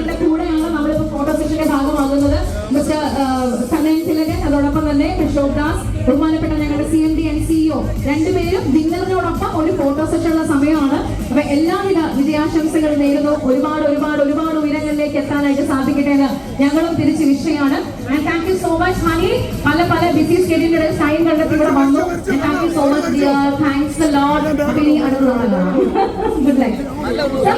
വിന്നറിന്റെ കൂടെയാണ് നമ്മളിപ്പോ ഫോട്ടോ സെഷന്റെ ഭാഗമാകുന്നത്. മിസ്റ്റർ സനയൻ തിലകൻ അതോടൊപ്പം തന്നെ കൃഷോക് ദാസ് ബഹുമാനപ്പെട്ട ഞങ്ങളുടെ C M D and CEO രണ്ടുപേരും നിങ്ങളോടൊപ്പം ഒരു ഫോട്ടോ സെഷനുള്ള സമയമാണ്. അപ്പൊ എല്ലാവിധ വിജയാശംസകൾ നേരുന്നു. ഒരുപാട് ഒരുപാട് ഒരുപാട് ഉയരങ്ങളിലേക്ക് എത്താനായിട്ട് സാധിക്കട്ടെ എന്ന് ഞങ്ങളും തിരിച്ച് വിഷയമാണ് and thank you so much Mani പല പല ബിസി സ്കെഡ്യൂളിന്റെ ടൈം കണ്ടെത്തി ഇവിടെ വന്നു. Thank you so much dear thanks load good life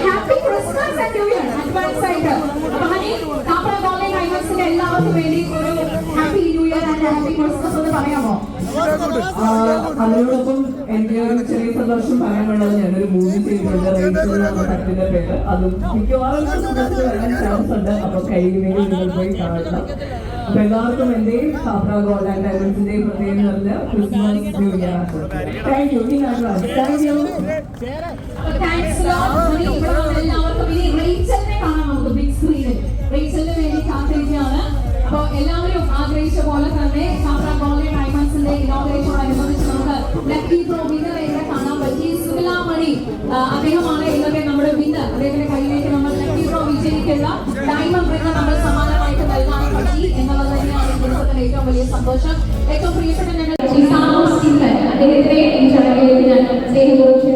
happy Christmas and new year advance ആയിട്ട് അപ്പൊ ഹണി കാപ്പറ കോളനി ഹൈവേഴ്സിന്റെ എല്ലാവർക്കും വേണ്ടി ഒരു happy new year and happy Christmas എന്ന് പറയാമോ അതിനോടൊപ്പം എന്റെ ഒരു ചെറിയ സന്തോഷം പറയാനുള്ളത് ഞാനൊരു മൂവി ചെയ്തിട്ടുണ്ട് എന്ന പേര് അതും മിക്കവാറും വരാൻ ചാൻസ് ഉണ്ട് അപ്പൊ കഴിയുമെങ്കിൽ നിങ്ങൾ പോയി കാണണം അപ്പൊ എല്ലാവർക്കും എന്റെയും സാഫ്ര ഗോൾഡ് ആൻഡ് ഡയമണ്ട്സിന്റെയും പ്രത്യേകം നല്ല Christmas new year thank you thank you വിന്നറെ ഇവിടെ കാണാൻ പറ്റി സുഗലാമണി അദ്ദേഹമാണ് ഇന്നത്തെ നമ്മുടെ വിന്ന് അദ്ദേഹത്തിന്റെ കയ്യിലേക്ക് നമ്മൾ ലക്കി പ്രോ വിജയിക്കുള്ള ഡയമണ്ട് റിംഗ് നമ്മൾ സമാനമായിട്ട് നൽകാൻ പറ്റി എന്നുള്ളത് തന്നെയാണ് ഈ ഏറ്റവും വലിയ സന്തോഷം ഏറ്റവും പ്രിയപ്പെട്ട ഞങ്ങൾ അദ്ദേഹത്തെ ഈ ചടങ്ങിലേക്ക് ഞാൻ സ്നേഹപൂർവം